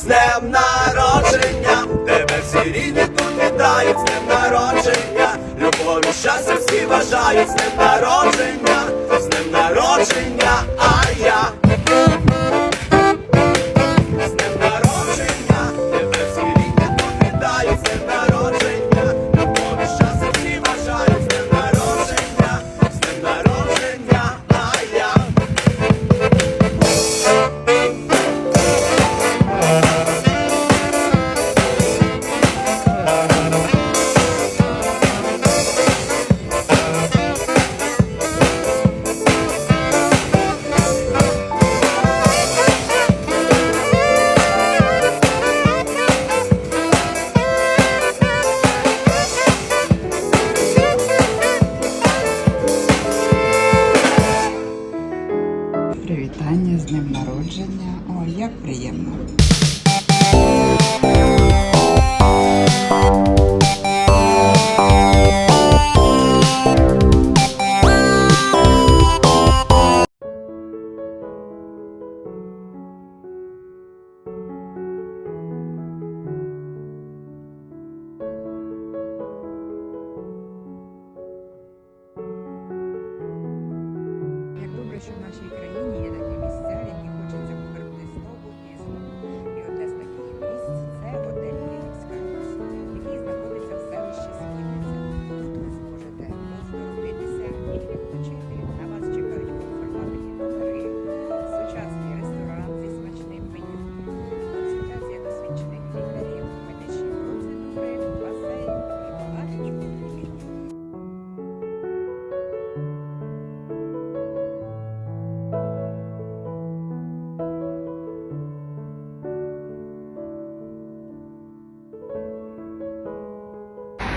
з днем народження, тебе всі рідні тут з днем народження, любові, щастя всі бажають, з днем народження, з днем народження, а я.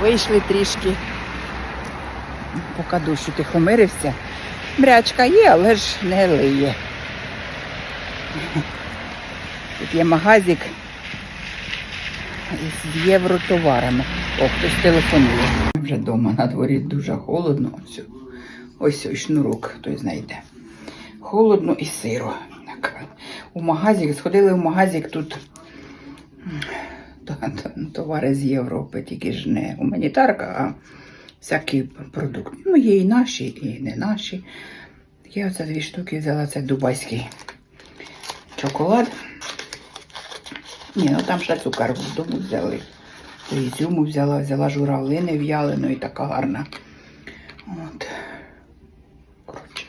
Вийшли трішки, поки дощ утихомирився. Брячка є, але ж не лиє. Тут є магазик з євротоварами. О, хтось телефонує. Вже вдома на дворі дуже холодно. Ось, ось шнурок, хтось знайде. Холодно і сиро. Так. У магазик, сходили в магазик тут та- та- товари з Європи, тільки ж не гуманітарка, а всякі продукти. Ну, є і наші, і не наші. Я оце дві штуки взяла, це дубайський шоколад. Ні, ну там ще цукор з дому взяли. То Ізюму взяла, взяла журавлини в'ялену і така гарна. От. Коротше.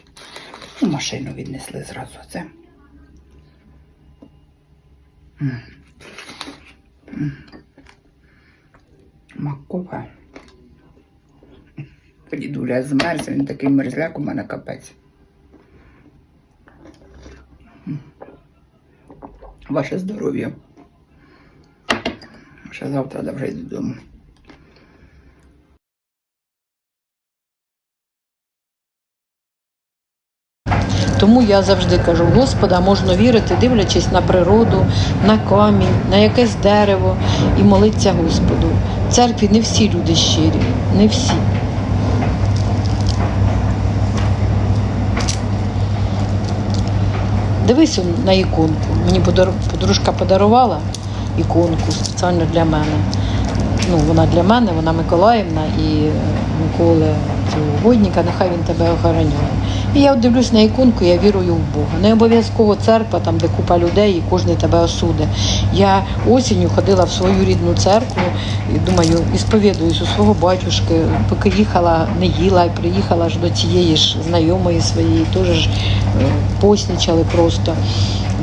Ну, машину віднесли зразу це. М. Макове. Дідуля змерз, він такий мерзляк у мене капець. Ваше здоров'я. Ще завтра добре додому. Тому я завжди кажу, Господа можна вірити, дивлячись на природу, на камінь, на якесь дерево і молитися Господу. В церкві не всі люди щирі, не всі. Дивись на іконку. Мені подружка подарувала іконку спеціально для мене. Ну, вона для мене, вона Миколаївна і Миколи цього угодника, нехай він тебе охороняє. Я дивлюсь на іконку, я вірую в Бога. Не обов'язково церква, там, де купа людей, і кожен тебе осуде. Я осінню ходила в свою рідну церкву і думаю, і сповідуюсь у свого батюшки, поки їхала, не їла, і приїхала ж до цієї ж знайомої своєї, теж ж е, поснічали просто.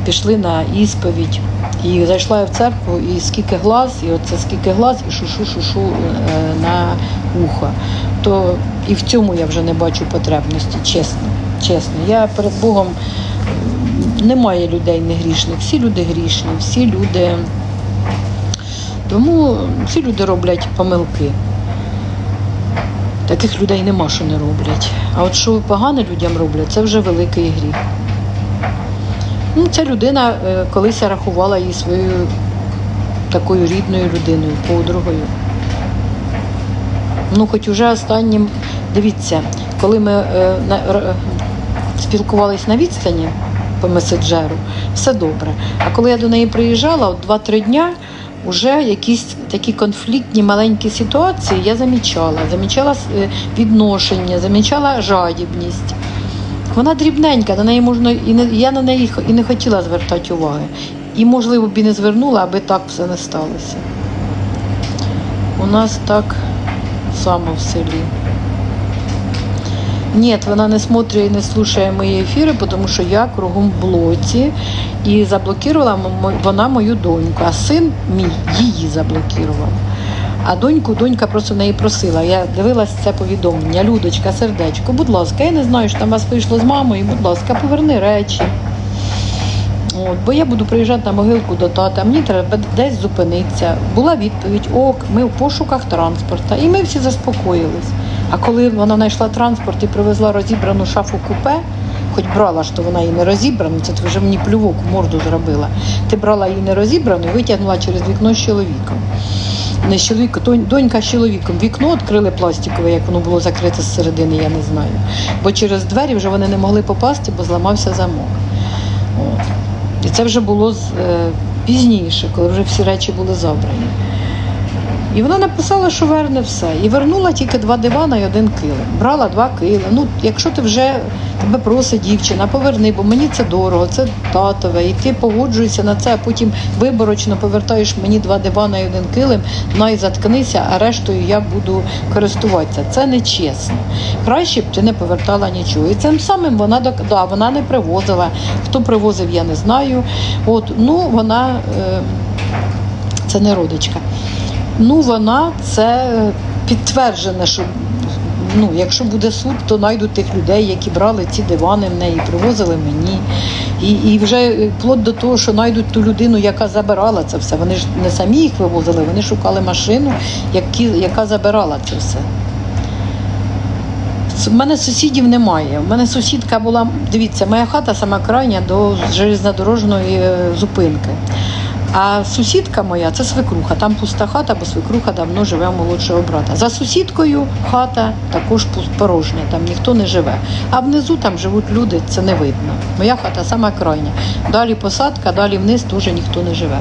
Пішли на ісповідь. І зайшла я в церкву, і скільки глаз, і оце скільки глаз, і шушу-шушу е, на ухо. То і в цьому я вже не бачу потребності, чесно. Чесно. Я перед Богом немає людей негрішних, всі люди грішні, всі люди. Тому всі люди роблять помилки. Таких людей нема, що не роблять. А от що погане людям роблять, це вже великий гріх. Ну, ця людина е, колись рахувала її своєю такою рідною людиною, подругою. Ну, хоч уже останнім, дивіться, коли ми на, спілкувались на відстані, по меседжеру, все добре. А коли я до неї приїжджала, от 2-3 дня вже якісь такі конфліктні маленькі ситуації я замічала. Замічала е, відношення, замічала жадібність. Вона дрібненька, на неї можна і не я на неї і не хотіла звертати уваги. І, можливо, б і не звернула, аби так все не сталося. У нас так само в селі. Ні, вона не смотрить і не слушає мої ефіри, тому що я кругом в блоці і заблокувала вона мою доньку, а син мій її заблокував. А доньку, донька просто неї просила. Я дивилась це повідомлення. Людочка, сердечко, будь ласка, я не знаю, що там вас вийшло з мамою, будь ласка, поверни речі. От, бо я буду приїжджати на могилку до тата, мені треба десь зупинитися. Була відповідь: ок, ми в пошуках транспорта. І ми всі заспокоїлись. А коли вона знайшла транспорт і привезла розібрану шафу купе, хоч брала, що вона її не розібрану, це ти вже мені плювок в морду зробила. Ти брала її не розібрану і витягнула через вікно з чоловіком. Не з чоловіком, донька з чоловіком. Вікно відкрили пластикове, як воно було закрите зсередини, я не знаю. Бо через двері вже вони не могли попасти, бо зламався замок. От. І це вже було з- е, пізніше, коли вже всі речі були забрані. І вона написала, що верне все. І вернула тільки два дивана і один килим. Брала два кили. Ну, якщо ти вже тебе просить дівчина, поверни, бо мені це дорого, це татове, і ти погоджуєшся на це, а потім виборочно повертаєш мені два дивана і один килим, най заткнися, а рештою я буду користуватися. Це не чесно. Краще б ти не повертала нічого. І цим самим вона да, вона не привозила. Хто привозив, я не знаю. От, ну, вона е, це не родичка. Ну, вона це підтверджено, що ну, якщо буде суд, то знайдуть тих людей, які брали ці дивани в неї, привозили мені. І, і вже вплоть до того, що знайдуть ту людину, яка забирала це все. Вони ж не самі їх вивозили, вони шукали машину, які, яка забирала це все. У мене сусідів немає. У мене сусідка була, дивіться, моя хата сама крайня до железнодорожної е, зупинки. А сусідка моя це свекруха. Там пуста хата, бо свекруха давно живе у молодшого брата. За сусідкою хата також порожня, там ніхто не живе. А внизу там живуть люди, це не видно. Моя хата сама крайня. Далі посадка, далі вниз теж ніхто не живе.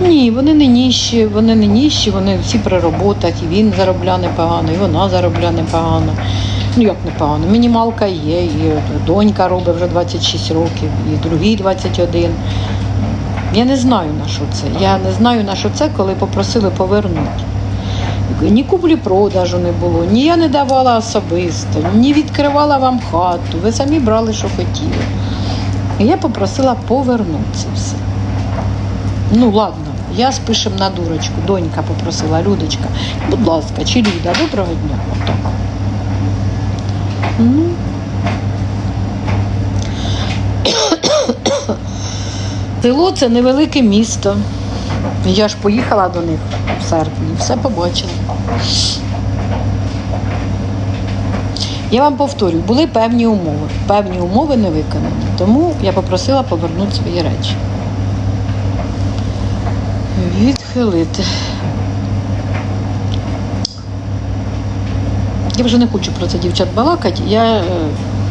Ні, вони не ніщі, вони не ніщі, вони всі при роботах, і він заробляє непогано, і вона заробляє непогано. Ну як непогано, мінімалка є, і донька робить вже 26 років, і другий 21. Я не знаю на що це. Я не знаю на що це, коли попросили повернути. Ні куплі продажу не було, ні я не давала особисто, ні відкривала вам хату. Ви самі брали, що хотіли. І я попросила повернути це все. Ну ладно, я спишем на дурочку. Донька попросила, Людочка, будь ласка, чи Люда, доброго дня. Отак. Село це невелике місто. Я ж поїхала до них в серпні, все побачила. Я вам повторюю, були певні умови. Певні умови не виконані. Тому я попросила повернути свої речі. Відхилити. Я вже не хочу про це дівчат балакати. Я е,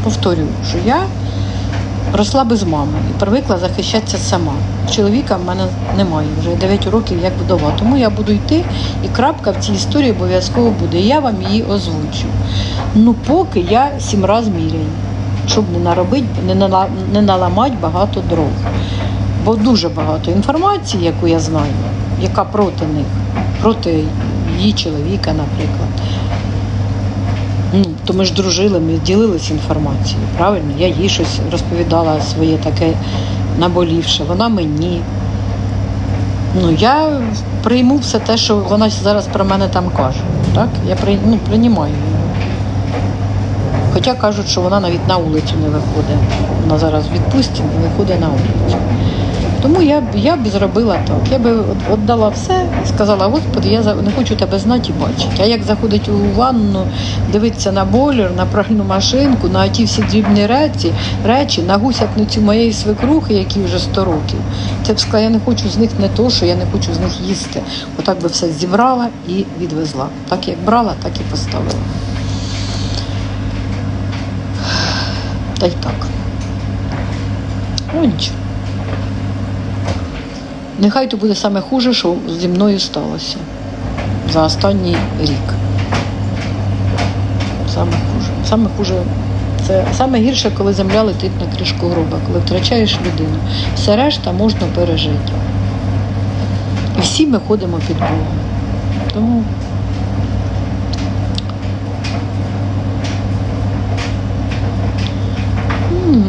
повторюю, що я росла без мами і привикла захищатися сама. Чоловіка в мене немає вже 9 років як вдова. Тому я буду йти, і крапка в цій історії обов'язково буде. Я вам її озвучу. Ну, поки я сім раз міряю, щоб не наробити, не, нала- не наламати багато дров. Бо дуже багато інформації, яку я знаю, яка проти них, проти її чоловіка, наприклад. Ну, то ми ж дружили, ми ділилися інформацією, правильно? Я їй щось розповідала своє таке наболівше, вона мені. Ну, я прийму все те, що вона зараз про мене там каже. Так? Я при, ну, приймаю її. Хоча кажуть, що вона навіть на вулицю не виходить. Вона зараз в відпустці не виходить на вулицю. Тому я б я б зробила так. Я би віддала все і сказала, Господи, я не хочу тебе знати і бачити. А як заходить у ванну, дивитися на бойлер, на пральну машинку, на ті всі дрібні речі, речі, на гусятницю моєї свекрухи, які вже 100 років. Це б сказала, я не хочу з них не то, що я не хочу з них їсти. Отак би все зібрала і відвезла. Так як брала, так і поставила. Та й так. Ну нічого. Нехай то буде саме хуже, що зі мною сталося за останній рік. Саме хуже. Саме хуже. Це саме гірше, коли земля летить на кришку гроба, коли втрачаєш людину. Все решта можна пережити. І всі ми ходимо під Богом. Тому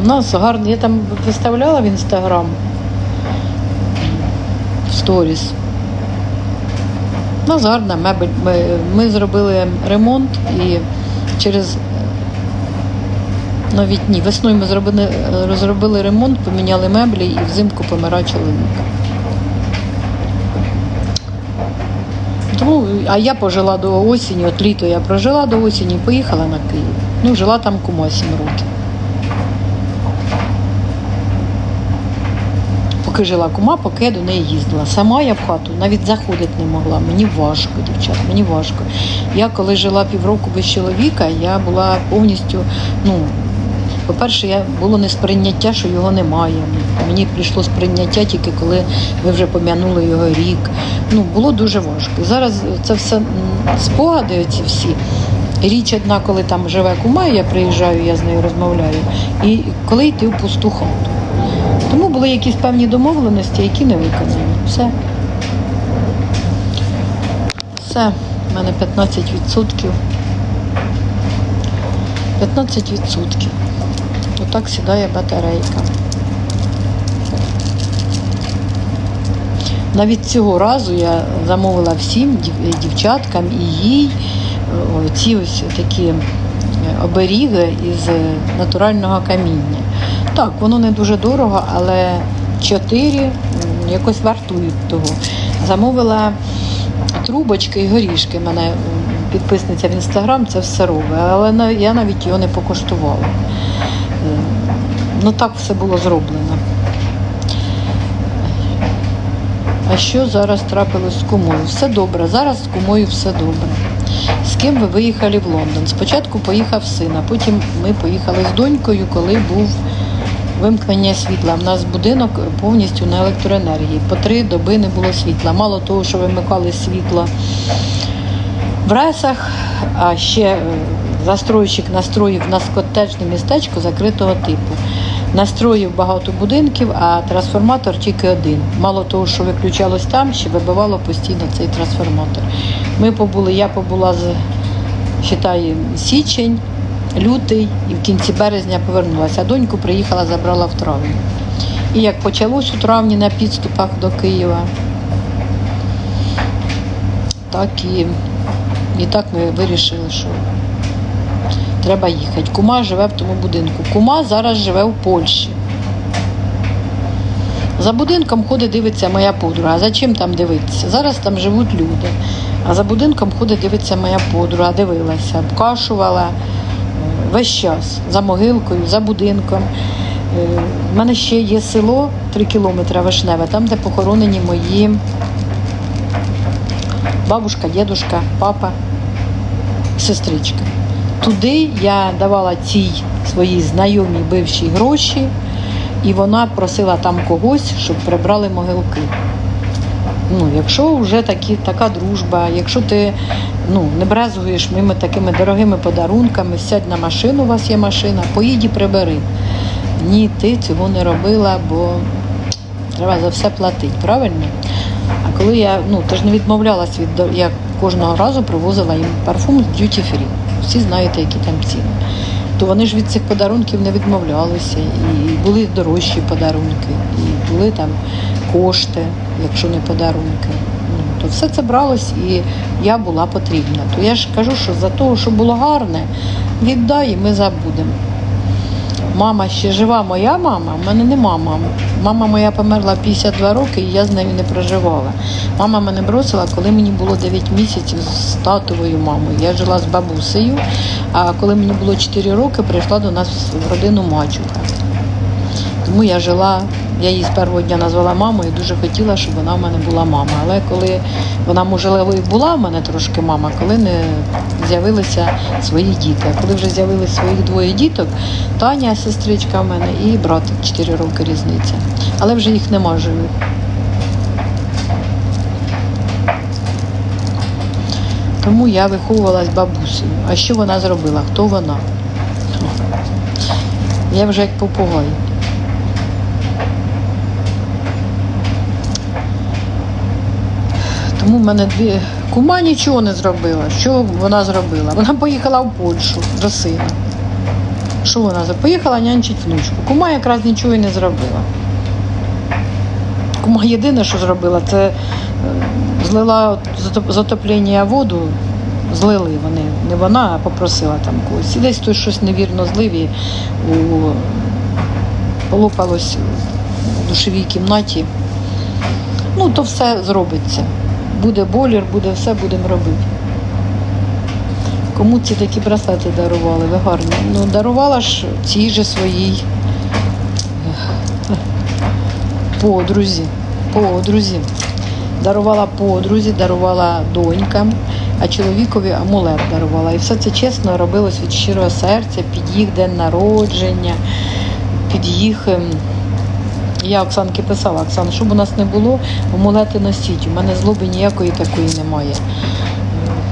У нас гарно. Я там виставляла в інстаграм сторіс. У гарна мебель. Ми, зробили ремонт і через навіть ні, весною ми зробили, розробили ремонт, поміняли меблі і взимку помирає чоловік. Тому, а я пожила до осені, от літо я прожила до осені, поїхала на Київ. Ну, жила там кума 7 років. Поки жила кума, поки я до неї їздила. Сама я в хату навіть заходити не могла. Мені важко, дівчат, мені важко. Я коли жила півроку без чоловіка, я була повністю, ну, по-перше, я було несприйняття, що його немає. Мені прийшло сприйняття тільки коли ви вже пом'янули його рік. Ну, було дуже важко. Зараз це все спогади ці всі. Річ одна, коли там живе кума, я приїжджаю, я з нею розмовляю, і коли йти в пусту хату. Були якісь певні домовленості, які не виконані. Все. Все, в мене 15%. 15%. Отак сідає батарейка. Навіть цього разу я замовила всім дівчаткам і їй е, ці ось такі е, оберіги із е, натурального каміння. Так, воно не дуже дорого, але чотири якось вартують того. Замовила трубочки і горішки. Мене підписниця в інстаграм це все робить, але я навіть його не покуштувала. Е, Ну так все було зроблено. А що зараз трапилось з кумою? Все добре. Зараз з кумою все добре. З ким ви виїхали в Лондон? Спочатку поїхав син, а потім ми поїхали з донькою, коли був вимкнення світла. У нас будинок повністю на електроенергії. По три доби не було світла. Мало того, що вимикали світло в ресах, а ще е, застройщик настроїв на котеджне містечко закритого типу. Настроїв багато будинків, а трансформатор тільки один. Мало того, що виключалось там, ще вибивало постійно цей трансформатор. Ми побули, я побула з вважаю, січень, лютий і в кінці березня повернулася. Доньку приїхала, забрала в травні. І як почалось у травні на підступах до Києва, так і, і так ми вирішили, що треба їхати. Кума живе в тому будинку. Кума зараз живе в Польщі. За будинком ходить, дивиться моя подруга. А за чим там дивитися? Зараз там живуть люди. А за будинком ходить, дивиться моя подруга, дивилася, обкашувала весь час за могилкою, за будинком. Е, У мене ще є село 3 кілометри Вишневе, там, де похоронені мої бабушка, дідушка, папа, сестричка. Туди я давала цій своїй знайомій бившій гроші, і вона просила там когось, щоб прибрали могилки. Ну, якщо вже такі, така дружба, якщо ти ну, не брезгуєш мими такими дорогими подарунками, сядь на машину, у вас є машина, поїдь і прибери. Ні, ти цього не робила, бо треба за все платити, правильно? А коли я, ну, ти ж не відмовлялась від я кожного разу привозила їм парфум з duty free. Всі знаєте, які там ціни. То вони ж від цих подарунків не відмовлялися. І були дорожчі подарунки, і були там кошти, якщо не подарунки. Ну, то все це бралось і я була потрібна. То я ж кажу, що за того, що було гарне, віддай і ми забудемо. Мама ще жива, моя мама, в мене нема мами. Мама моя померла 52 роки, і я з нею не проживала. Мама мене бросила, коли мені було 9 місяців з татовою мамою. Я жила з бабусею, а коли мені було 4 роки, прийшла до нас в родину мачуха. Тому я жила, я її з першого дня назвала мамою і дуже хотіла, щоб вона в мене була мама. Але коли вона, можливо, і була в мене трошки мама, коли не з'явилися свої діти. А коли вже з'явилися своїх двоє діток, Таня, сестричка в мене, і братик 4 роки різниця. Але вже їх нема живих. Тому я виховувалась бабусею. А що вона зробила? Хто вона? Я вже як попугай. Тому в мене дві кума нічого не зробила. Що вона зробила? Вона поїхала в Польщу до сина. Що вона зробила? Поїхала нянчить внучку. Кума якраз нічого і не зробила. Кума єдине, що зробила, це е, злила затоплення воду, злили вони. Не вона, а попросила там когось. І десь хтось щось невірно злив і у полопалось у душовій кімнаті. Ну, то все зробиться. Буде болір, буде все, будемо робити. Кому ці такі браслети дарували? Ви гарні. Ну, дарувала ж цій же своїй подрузі. Подрузі. Дарувала подрузі, дарувала донькам, а чоловікові амулет дарувала. І все це чесно робилось від щирого серця, під їх день народження, під їх. Я Оксанки писала, Оксан, щоб у нас не було, амулети носіть. У мене злоби ніякої такої немає.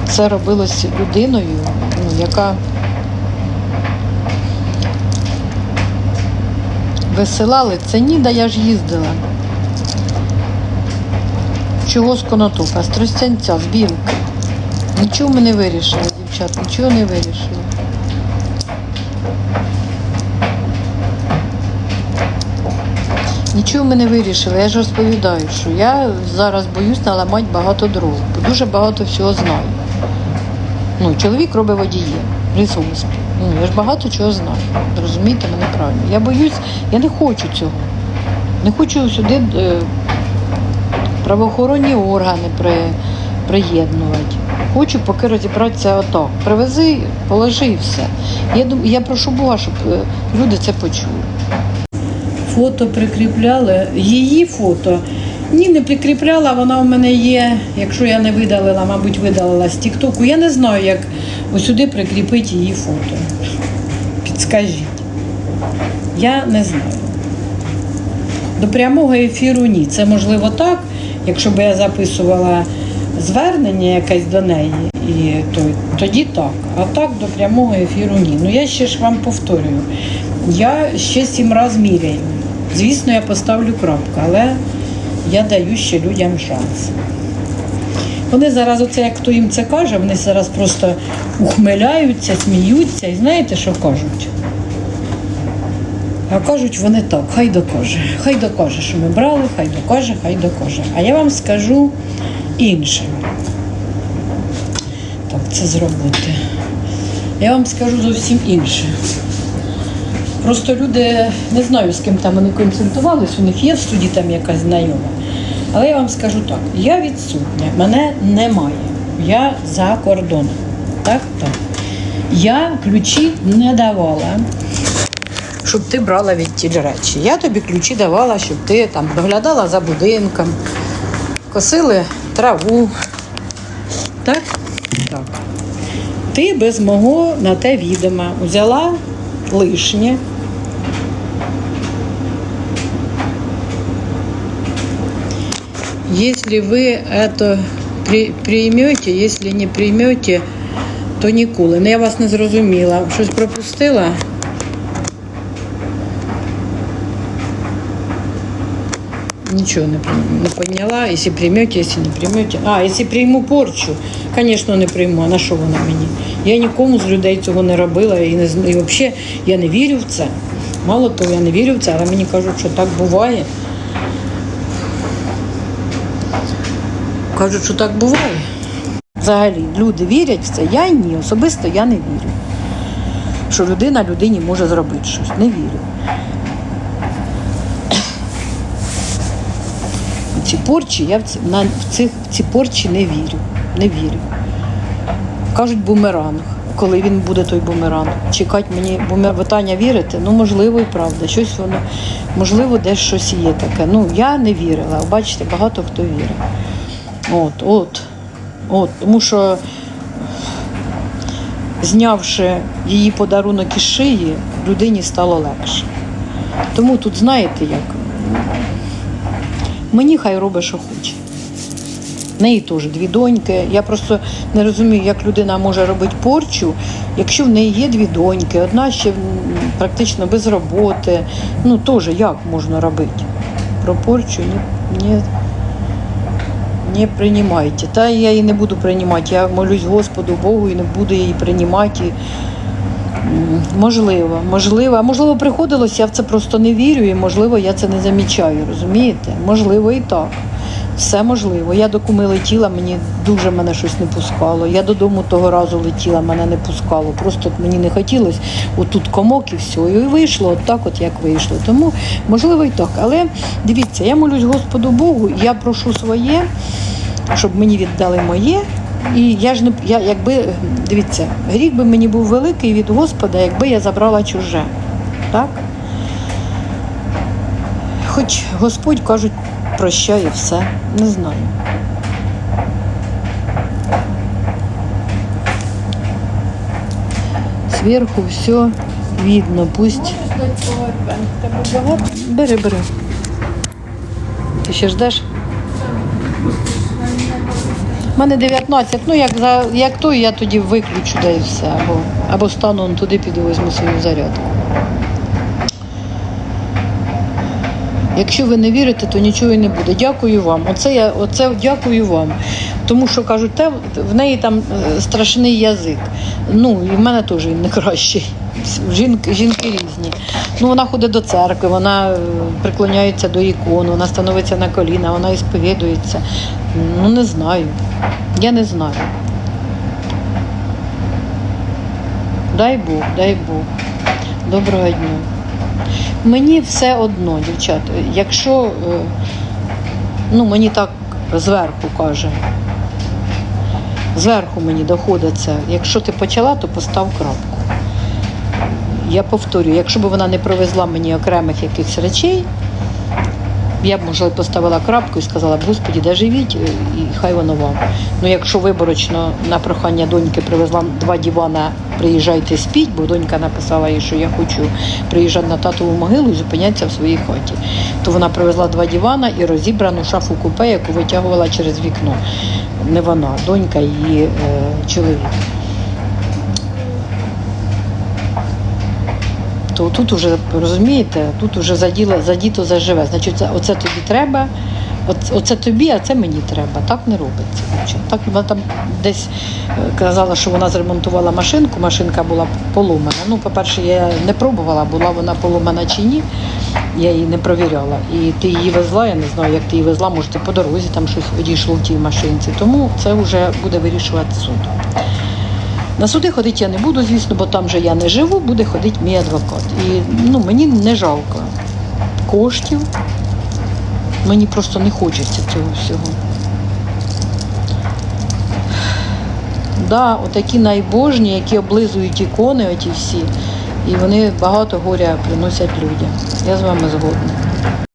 Це робилось людиною, ну, яка висилали. Це ніда, я ж їздила. Чого з конотока? З тростянця, з білки. Нічого ми не вирішили, дівчат, нічого не вирішили. Нічого ми не вирішили. Я ж розповідаю, що я зараз боюсь наламати багато дров, бо дуже багато всього знаю. Ну, чоловік робить водіє, лісовоз. Ну, я ж багато чого знаю. Розумієте мене правильно. Я боюсь, я не хочу цього. Не хочу сюди е, правоохоронні органи при, приєднувати. Хочу поки розібратися отак. Привези, положи і все. Я, я прошу Бога, щоб е, люди це почули. Фото прикріпляли. Її фото. Ні, не прикріпляла, вона у мене є. Якщо я не видалила, мабуть, видалила з Тіктоку. Я не знаю, як ось сюди прикріпити її фото. Підскажіть. Я не знаю. До прямого ефіру ні. Це можливо так, якщо б я записувала звернення якесь до неї, і то, тоді так. А так до прямого ефіру ні. Ну я ще ж вам повторюю. Я ще сім разів міряю. Звісно, я поставлю крапку, але я даю ще людям шанс. Вони зараз, оце як хто їм це каже, вони зараз просто ухмиляються, сміються і знаєте, що кажуть? А кажуть вони так, хай докаже. Хай докаже, що ми брали, хай докаже, хай докаже. А я вам скажу інше. Так, це зробити. Я вам скажу зовсім інше. Просто люди не знаю, з ким там вони консультувались, у них є в суді там якась знайома. Але я вам скажу так: я відсутня, мене немає. Я за кордоном. Так, так. Я ключі не давала, щоб ти брала від ті речі. Я тобі ключі давала, щоб ти там доглядала за будинком, косили траву. Так? Так. Ти без мого на те відома взяла лишнє. Если вы это при- приймете, если не приймете, то ніколи. Ну, я вас не зрозуміла. Щось пропустила? Ничего не, не поняла. Если приймете, если не приймете. А, если прийму порчу, звісно, не прийму. А на що вона мені? Я нікому з людей цього не робила і, не, і взагалі я не вірю в це. Мало того, я не вірю в це, але мені кажуть, що так буває. Кажуть, що так буває. Взагалі, люди вірять в це, я ні, особисто я не вірю. Що людина людині може зробити щось. Не вірю. Ці порчі, я в ці, на, в, цих, в ці порчі не вірю. Не вірю. Кажуть бумеранг, коли він буде той бумеранг. Чекать мені бумер... питання вірити, ну можливо і правда. Щось воно, можливо, десь щось є таке. Ну, я не вірила. Бачите, багато хто вірить. От, от, от. Тому що знявши її подарунок із шиї, людині стало легше. Тому тут знаєте як? Мені хай робить, що хоче. В неї теж дві доньки. Я просто не розумію, як людина може робити порчу, якщо в неї є дві доньки, одна ще практично без роботи. Ну теж як можна робити? Про порчу не, не, не приймайте. Та я її не буду приймати. Я молюсь Господу Богу і не буду її приймати. Можливо, можливо, а можливо, приходилось, я в це просто не вірю, і можливо, я це не замічаю, розумієте? Можливо, і так. Все можливо. Я до куми летіла, мені дуже мене щось не пускало. Я додому того разу летіла, мене не пускало. Просто мені не хотілося. Отут комок і все. І вийшло от так, от як вийшло. Тому можливо і так. Але дивіться, я молюсь Господу Богу, я прошу своє, щоб мені віддали моє. І я ж не я, якби дивіться, гріх би мені був великий від Господа, якби я забрала чуже. Так? Хоч Господь кажуть, прощає все. Не знаю. Зверху все видно, пусть. Бери, бери. Ти ще ждеш? У мене 19, ну як за як то, я тоді виключу да і все. Або, або стану он туди, піду візьму свою зарядку. Якщо ви не вірите, то нічого і не буде. Дякую вам. Оце я оце дякую вам. Тому що кажуть, те в неї там е, страшний язик. Ну і в мене теж він не кращий. Жінки, жінки різні. Ну вона ходить до церкви, вона е, приклоняється до ікон, вона становиться на коліна, вона ісповідується. Ну не знаю. Я не знаю. Дай Бог, дай Бог. Доброго дня. Мені все одно, дівчата, якщо е, ну, мені так зверху каже, зверху мені доходить це, якщо ти почала, то постав крапку. Я повторюю, якщо б вона не привезла мені окремих якихось речей, я б, можливо, поставила крапку і сказала б, Господі, де живіть, е, і хай воно вам. Ну, якщо виборочно на прохання доньки привезла два дивана, приїжджайте спіть, бо донька написала їй, що я хочу приїжджати на татову могилу і зупинятися в своїй хаті. То вона привезла два дивана і розібрану шафу купе, яку витягувала через вікно. Не вона, донька її е, чоловік. То тут уже розумієте, тут уже заділо, задіто заживе. Значить, оце тобі треба, оце, тобі, а це мені треба. Так не робиться. Так вона там десь е, казала, що вона зремонтувала машинку, машинка була поломана. Ну, по-перше, я не пробувала, була вона поломана чи ні. Я її не провіряла. І ти її везла, я не знаю, як ти її везла, може ти по дорозі там щось одійшло в тій машинці. Тому це вже буде вирішувати суд. На суди ходити я не буду, звісно, бо там же я не живу, буде ходити мій адвокат. І ну, мені не жалко коштів. Мені просто не хочеться цього всього. Да, отакі найбожні, які облизують ікони, оті всі, і вони багато горя приносять людям. Я з вами згодна.